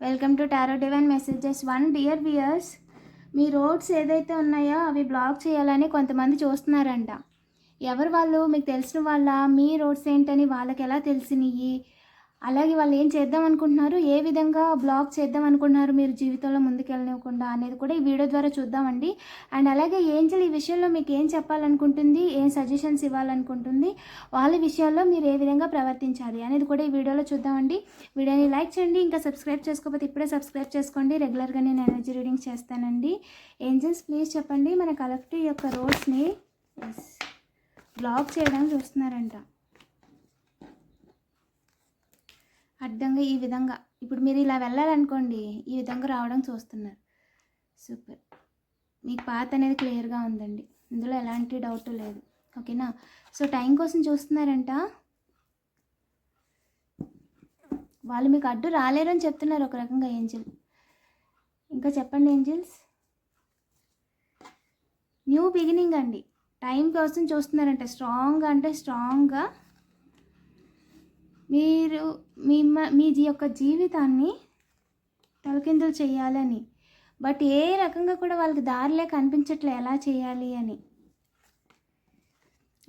Welcome to tarot divine messages. One dear viewers me roads ఏదైతే ఉన్నాయో అవి black చేయాలని కొంతమంది చూస్తున్నారంట. ఎవరు వాళ్ళు? మీకు తెలిసిన వాళ్ళ? మీ రోడ్స్ ఏంటని వాళ్ళకి ఎలా తెలిసినవి అలాగే వాళ్ళు ఏం చేద్దాం అనుకుంటున్నారు? ఏ విధంగా బ్లాక్ చేద్దాం అనుకుంటున్నారు మీరు జీవితంలో ముందుకెళ్ళనివ్వకుండా అనేది కూడా ఈ వీడియో ద్వారా చూద్దామండి. అండ్ అలాగే ఏంజల్ ఈ విషయంలో మీకు ఏం చెప్పాలనుకుంటుంది? ఏం సజెషన్స్ ఇవ్వాలనుకుంటుంది? వాళ్ళ విషయాల్లో మీరు ఏ విధంగా ప్రవర్తించాలి అనేది కూడా ఈ వీడియోలో చూద్దామండి. వీడియోని లైక్ చేయండి ఇంకా సబ్స్క్రైబ్ చేసుకోకపోతే ఇప్పుడే సబ్స్క్రైబ్ చేసుకోండి. రెగ్యులర్గా నేను ఎనర్జీ రీడింగ్ చేస్తానండి. ఏంజల్స్ ప్లీజ్ చెప్పండి. మన కలెక్టివ్ యొక్క రోడ్స్ని బ్లాక్ చేయడానికి చూస్తున్నారంట. అడ్డంగా ఈ విధంగా. ఇప్పుడు మీరు ఇలా వెళ్ళాలనుకోండి ఈ విధంగా రావడం చూస్తున్నారు. సూపర్. మీకు పాత అనేది క్లియర్గా ఉందండి. ఇందులో ఎలాంటి డౌట్ లేదు. ఓకేనా సో టైం కోసం చూస్తున్నారంట. వాళ్ళు మీకు అడ్డు రాలేరని చెప్తున్నారు ఒక రకంగా ఏంజిల్ ఇంకా చెప్పండి ఏంజిల్స్ న్యూ బిగినింగ్ అండి. టైం కోసం చూస్తున్నారంట. స్ట్రాంగ్గా అంటే స్ట్రాంగ్గా మీరు మీ మీ యొక్క జీవితాన్ని తలకిందులు చేయాలని. బట్ ఏ రకంగా కూడా వాళ్ళకి దారిలే కనిపించట్లే ఎలా చేయాలి అని.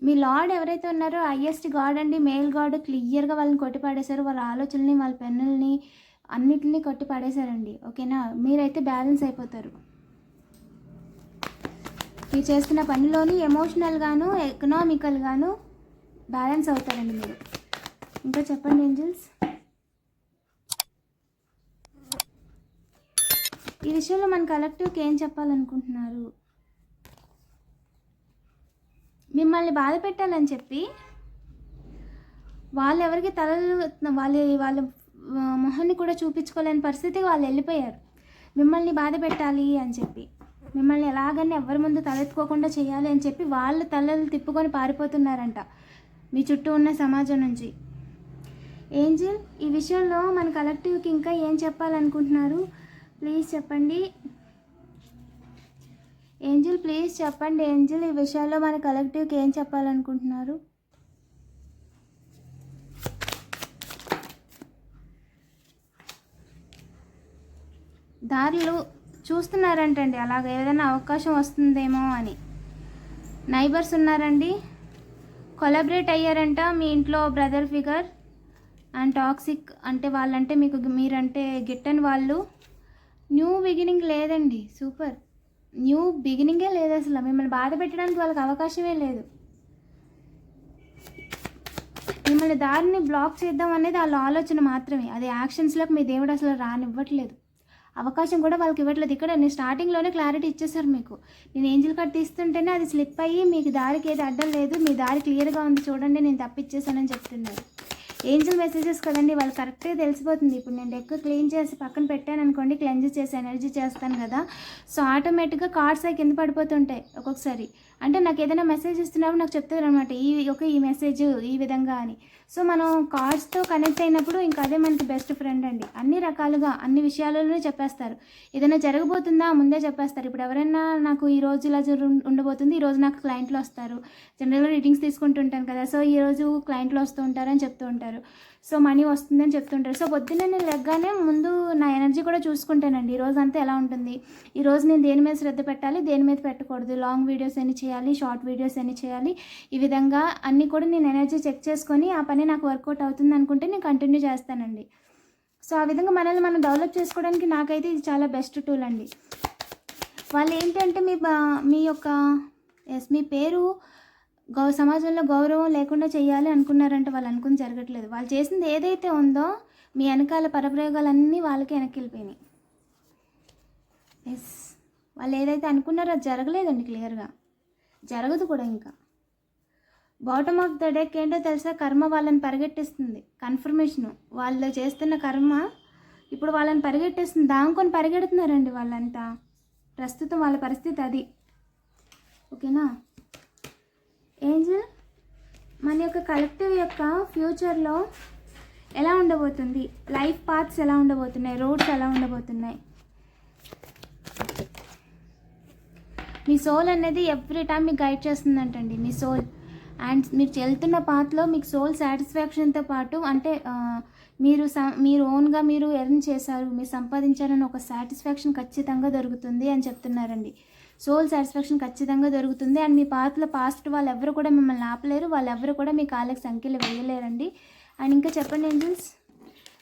మీ లార్డ్ ఎవరైతే ఉన్నారో హయ్యెస్ట్ గాడ్ అండి మేల్ గాడ్ క్లియర్గా వాళ్ళని కొట్టి పడేశారు వాళ్ళ ఆలోచనల్ని వాళ్ళ పెన్నుల్ని అన్నిటిని కొట్టిపాడేశారండి. ఓకేనా? మీరైతే బ్యాలెన్స్ అయిపోతారు. మీరు చేస్తున్న పనిలోని ఎమోషనల్గాను ఎకనామికల్గాను బ్యాలెన్స్ అవుతారండి మీరు. ఇంకా చెప్పండి ఏంజల్స్? ఈ విషయంలో మన కలెక్టివ్కి ఏం చెప్పాలనుకుంటున్నారు? మిమ్మల్ని బాధ పెట్టాలని చెప్పి వాళ్ళు ఎవరికి తలలు వాళ్ళ వాళ్ళ మొహాన్ని కూడా చూపించుకోలేని పరిస్థితికి వాళ్ళు వెళ్ళిపోయారు. మిమ్మల్ని బాధ పెట్టాలి అని చెప్పి. మిమ్మల్ని ఎలాగని ఎవరి ముందు తలెత్తుకోకుండా చేయాలి అని చెప్పి వాళ్ళు తలలు తిప్పుకొని పారిపోతున్నారంట మీ చుట్టూ ఉన్న సమాజం నుంచి. ఏంజిల్ ఈ విషయంలో మన కలెక్టివ్కి ఇంకా ఏం చెప్పాలనుకుంటున్నారు? ప్లీజ్ చెప్పండి. ఏంజిల్ ప్లీజ్ చెప్పండి. ఏంజిల్ ఈ విషయాల్లో మన కలెక్టివ్కి ఏం చెప్పాలనుకుంటున్నారు? దారులు చూస్తున్నారంటండి. అలాగ ఏదైనా అవకాశం వస్తుందేమో అని. నైబర్స్ ఉన్నారండి. కొలాబరేట్ అయ్యారంట మీ ఇంట్లో బ్రదర్ ఫిగర్. అండ్ టాక్సిక్ అంటే వాళ్ళంటే మీకు మీరంటే గిట్టని వాళ్ళు. న్యూ బిగినింగ్ లేదండి సూపర్. న్యూ బిగినింగే లేదు అసలు. మిమ్మల్ని బాధ పెట్టడానికి వాళ్ళకి అవకాశమే లేదు. మిమ్మల్ని దారిని బ్లాక్ చేద్దాం అనేది వాళ్ళ ఆలోచన మాత్రమే. అది యాక్షన్స్లోకి మీ దేవుడు అసలు రానివ్వట్లేదు. అవకాశం కూడా వాళ్ళకి ఇవ్వట్లేదు. ఇక్కడ నేను స్టార్టింగ్లోనే క్లారిటీ ఇచ్చేసారు మీకు. నేను ఏంజిల్ కార్డ్ తీస్తుంటేనే అది స్లిప్ అయ్యి మీకు దారికి ఏది అడ్డం లేదు. మీ దారి క్లియర్గా ఉంది చూడండి నేను తప్పిచ్చేసానని చెప్తున్నారు. ఏంజిల్ మెసేజెస్ కదండి వాళ్ళు కరెక్ట్గా తెలిసిపోతుంది. ఇప్పుడు నేను డెక్ క్లీన్ చేసి పక్కన పెట్టాను అనుకోండి క్లెంజ్ చేసి ఎనర్జీ చేస్తాను కదా. సో ఆటోమేటిక్గా కార్డ్స్ అవి కింద పడిపోతుంటాయి ఒక్కొక్కసారి. అంటే నాకు ఏదైనా మెసేజ్ ఇస్తున్నప్పుడు నాకు చెప్తారు అనమాట ఈ ఒక ఈ మెసేజ్ ఈ విధంగా అని. సో మనం కార్డ్స్తో కనెక్ట్ అయినప్పుడు ఇంకా అదే మనకి బెస్ట్ ఫ్రెండ్ అండి. అన్ని రకాలుగా అన్ని విషయాలలోనే చెప్పేస్తారు. ఏదైనా జరగబోతుందా ముందే చెప్పేస్తారు. ఇప్పుడు ఎవరైనా నాకు ఈ రోజు ఇలా ఉండబోతుంది ఈ రోజు నాకు క్లయింట్లు వస్తారు. జనరల్గా రీడింగ్స్ తీసుకుంటుంటాను కదా సో ఈ రోజు క్లయింట్లు వస్తూ ఉంటారని చెప్తూ ఉంటారు. సో మనీ వస్తుందని చెప్తుంటారు. సో పొద్దున్న నేను లెగ్గానే ముందు నా ఎనర్జీ కూడా చూసుకుంటానండి. ఈ రోజు అంతా ఎలా ఉంటుంది? ఈరోజు నేను దేని మీద శ్రద్ధ పెట్టాలి? దేని మీద పెట్టకూడదు? లాంగ్ వీడియోస్ ఎన్ని చేయాలి? షార్ట్ వీడియోస్ ఎన్ని చేయాలి? ఈ విధంగా అన్నీ కూడా నేను ఎనర్జీ చెక్ చేసుకొని ఆ పని నాకు వర్కౌట్ అవుతుంది అనుకుంటే నేను కంటిన్యూ చేస్తానండి. సో ఆ విధంగా మనల్ని మనం డెవలప్ చేసుకోవడానికి నాకైతే ఇది చాలా బెస్ట్ టూల్ అండి. వాళ్ళు ఏంటంటే మీ బా- మీ యొక్క ఎస్ మీ పేరు గౌ సమాజంలో గౌరవం లేకుండా చేయాలి అనుకున్నారంటే వాళ్ళు అనుకుని జరగట్లేదు. వాళ్ళు చేసింది ఏదైతే ఉందో మీ వెనకాల పరప్రయోగాలన్నీ వాళ్ళకి వెనక్కి వెళ్ళిపోయినాయి ఎస్ వాళ్ళు ఏదైతే అనుకున్నారో అది జరగలేదండి క్లియర్గా. జరగదు కూడా ఇంకా. బాటమ్ ఆఫ్ ద డెక్ ఏంటో తెలుసా? కర్మ వాళ్ళని పరిగెట్టిస్తుంది. కన్ఫర్మేషన్ వాళ్ళు చేస్తున్న కర్మ ఇప్పుడు వాళ్ళని పరిగెట్టేస్తుంది. దాంకొని పరిగెడుతున్నారండి వాళ్ళంతా. ప్రస్తుతం వాళ్ళ పరిస్థితి అది. ఓకేనా ఏంజల్? మన యొక్క కలెక్టివ్ యొక్క ఫ్యూచర్లో ఎలా ఉండబోతుంది? లైఫ్ పాత్స్ ఎలా ఉండబోతున్నాయి? రోడ్స్ ఎలా ఉండబోతున్నాయి? మీ సోల్ అనేది ఎవ్రీ టైం మీకు గైడ్ చేస్తుందంటండి మీ సోల్. అండ్ మీరు వెళ్తున్న పాత్లో మీకు సోల్ సాటిస్ఫాక్షన్తో పాటు అంటే మీరు స మీరు ఓన్గా మీరు ఎర్న్ చేశారు మీరు సంపాదించారని ఒక సాటిస్ఫాక్షన్ ఖచ్చితంగా దొరుకుతుంది అని చెప్తున్నారండి. సోల్ సాటిస్ఫాక్షన్ ఖచ్చితంగా దొరుకుతుంది. అండ్ మీ పాతలో పాస్ట్ వాళ్ళు ఎవరు కూడా మిమ్మల్ని ఆపలేరు. వాళ్ళు ఎవరు కూడా మీ కాళ్ళకి సంఖ్యలు వేయలేరండి. అండ్ ఇంకా చెప్పండి ఏంజల్స్?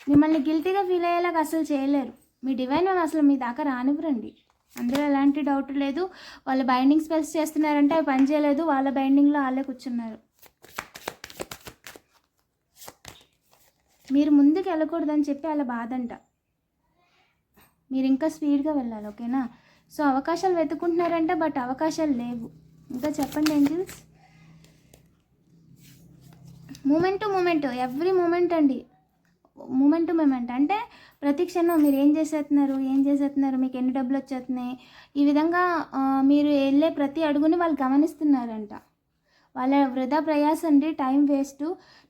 మిమ్మల్ని గిల్టీగా ఫీల్ అయ్యేలాగా అసలు చేయలేరు. మీ డివైన్ వాళ్ళు అసలు మీ దాకా రానివ్వరండి. అందులో ఎలాంటి డౌట్ లేదు. వాళ్ళు బైండింగ్ స్పెల్స్ చేస్తున్నారంటే అవి పని చేయలేదు. వాళ్ళ బైండింగ్లో వాళ్ళే కూర్చున్నారు. మీరు ముందుకు వెళ్ళకూడదని చెప్పి అలా బాధంట. మీరు ఇంకా స్పీడ్గా వెళ్ళాలి ఓకేనా? సో అవకాశాలు వెతుకుంటున్నారంట బట్ అవకాశాలు లేవు. ఇంకా చెప్పండి angels? Moment moment every moment అండి. మూమెంట్ టు మూమెంట్ అంటే ప్రతి క్షణం మీరు ఏం చేసేస్తున్నారు ఏం చేసేస్తున్నారు మీకు ఎన్ని డబ్బులు వచ్చేస్తున్నాయి? ఈ విధంగా మీరు వెళ్ళే ప్రతి అడుగుని వాళ్ళు గమనిస్తున్నారంట. వాళ్ళ వృధా ప్రయాసం అండి టైం వేస్ట్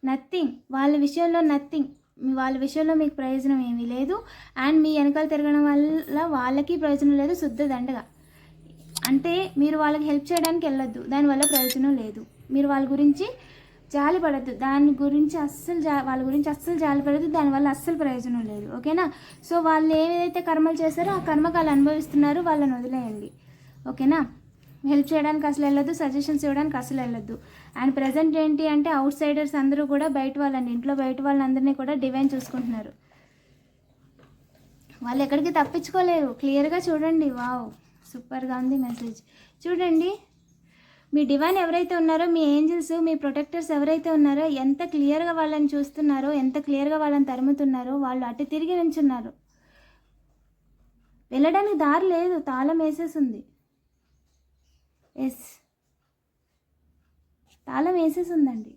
నథింగ్. వాళ్ళ విషయంలో నథింగ్. వాళ్ళ విషయంలో మీకు ప్రయోజనం ఏమీ లేదు. అండ్ మీ వెనకాల తిరగడం వల్ల వాళ్ళకి ప్రయోజనం లేదు శుద్ధ దండగా. అంటే మీరు వాళ్ళకి హెల్ప్ చేయడానికి వెళ్ళొద్దు. దానివల్ల ప్రయోజనం లేదు. మీరు వాళ్ళ గురించి జాలి పడద్దు దాని గురించి అస్సలు జా వాళ్ళ గురించి అస్సలు జాలి పడద్దు దానివల్ల అస్సలు ప్రయోజనం లేదు. ఓకేనా? సో వాళ్ళు ఏదైతే కర్మలు చేస్తారో ఆ కర్మకు వాళ్ళు అనుభవిస్తున్నారు వాళ్ళని వదిలేయండి. ఓకేనా? హెల్ప్ చేయడానికి అసలు వెళ్ళొద్దు. సజెషన్స్ ఇవ్వడానికి అసలు వెళ్ళొద్దు. అండ్ ప్రజెంట్ ఏంటి అంటే అవుట్ సైడర్స్ అందరూ కూడా బయట వాళ్ళని ఇంట్లో బయట వాళ్ళందరినీ కూడా డివైన్ చూసుకుంటున్నారు. వాళ్ళు ఎక్కడికి తప్పించుకోలేరు. క్లియర్గా చూడండి. వావ్ సూపర్గా ఉంది మెసేజ్. చూడండి మీ డివైన్ ఎవరైతే ఉన్నారో మీ ఏంజిల్స్ మీ ప్రొటెక్టర్స్ ఎవరైతే ఉన్నారో ఎంత క్లియర్గా వాళ్ళని చూస్తున్నారో ఎంత క్లియర్గా వాళ్ళని తరుముతున్నారో వాళ్ళు అటు తిరిగి నించున్నారు వెళ్ళడానికి దారి లేదు. తాళం వేసేసింది ఎస్ తాళం వేసేసి ఉందండి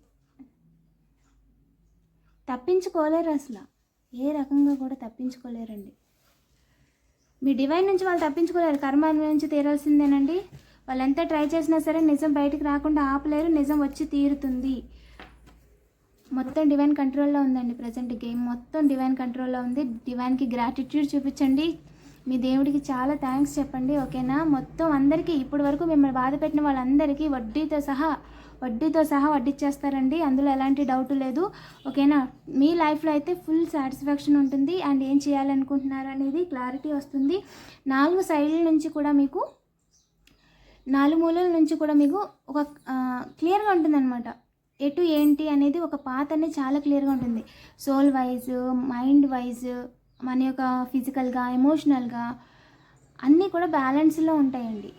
తప్పించుకోలేరు అసలు. ఏ రకంగా కూడా తప్పించుకోలేరండి. మీ డివైన్ నుంచి వాళ్ళు తప్పించుకోలేరు. కర్మ నుంచి తీరాల్సిందేనండి. వాళ్ళు ఎంత ట్రై చేసినా సరే నిజం బయటికి రాకుండా ఆపలేరు. నిజం వచ్చి తీరుతుంది. మొత్తం డివైన్ కంట్రోల్లో ఉందండి ప్రజెంట్ గేమ్. మొత్తం డివైన్ కంట్రోల్లో ఉంది. డివైన్కి గ్రాటిట్యూడ్ చూపించండి. మీ దేవుడికి చాలా థ్యాంక్స్ చెప్పండి. ఓకేనా? మొత్తం అందరికీ ఇప్పటి వరకు మిమ్మల్ని బాధ పెట్టిన వాళ్ళందరికీ వడ్డీతో సహా వడ్డీతో సహా వడ్డిచ్చేస్తారండి. అందులో ఎలాంటి డౌట్ లేదు. ఓకేనా? మీ లైఫ్లో అయితే ఫుల్ సాటిస్ఫాక్షన్ ఉంటుంది. అండ్ ఏం చేయాలనుకుంటున్నారు అనేది క్లారిటీ వస్తుంది. నాలుగు సైడ్ల నుంచి కూడా మీకు నాలుగు మూలల నుంచి కూడా మీకు ఒక క్లియర్గా ఉంటుందన్నమాట. ఎటు ఏంటి అనేది ఒక పాత అనేది చాలా క్లియర్గా ఉంటుంది. సోల్ వైజ్ మైండ్ వైజ్ మన యొక్క ఫిజికల్గా ఎమోషనల్గా అన్నీ కూడా బ్యాలెన్స్లో ఉంటాయండి.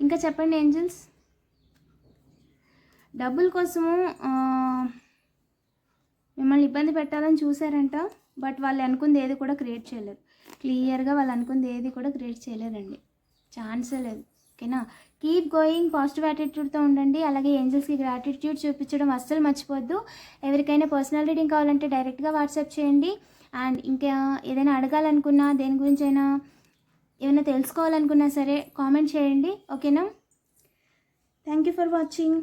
ఇంకా చెప్పండి ఏంజల్స్? డబ్బుల కోసము మిమ్మల్ని ఇబ్బంది పెట్టాలని చూసారంట బట్ వాళ్ళు అనుకుంది ఏది కూడా క్రియేట్ చేయలేరు క్లియర్గా వాళ్ళు అనుకుంది ఏది కూడా క్రియేట్ చేయలేరండి ఛాన్సే లేదు. ఓకేనా? కీప్ గోయింగ్ పాజిటివ్ యాటిట్యూడ్తో ఉండండి. అలాగే ఏంజల్స్కి గ్రాటిట్యూడ్ చూపించడం అస్సలు మర్చిపోద్దు. ఎవరికైనా పర్సనల్ రీడింగ్ కావాలంటే డైరెక్ట్గా వాట్సాప్ చేయండి. అండ్ ఇంకా ఏదైనా అడగాలనుకున్నా దేని గురించి అయినా ఏమైనా తెలుసుకోవాలనుకున్నా సరే కామెంట్ చేయండి. ఓకేనా? Thank you for watching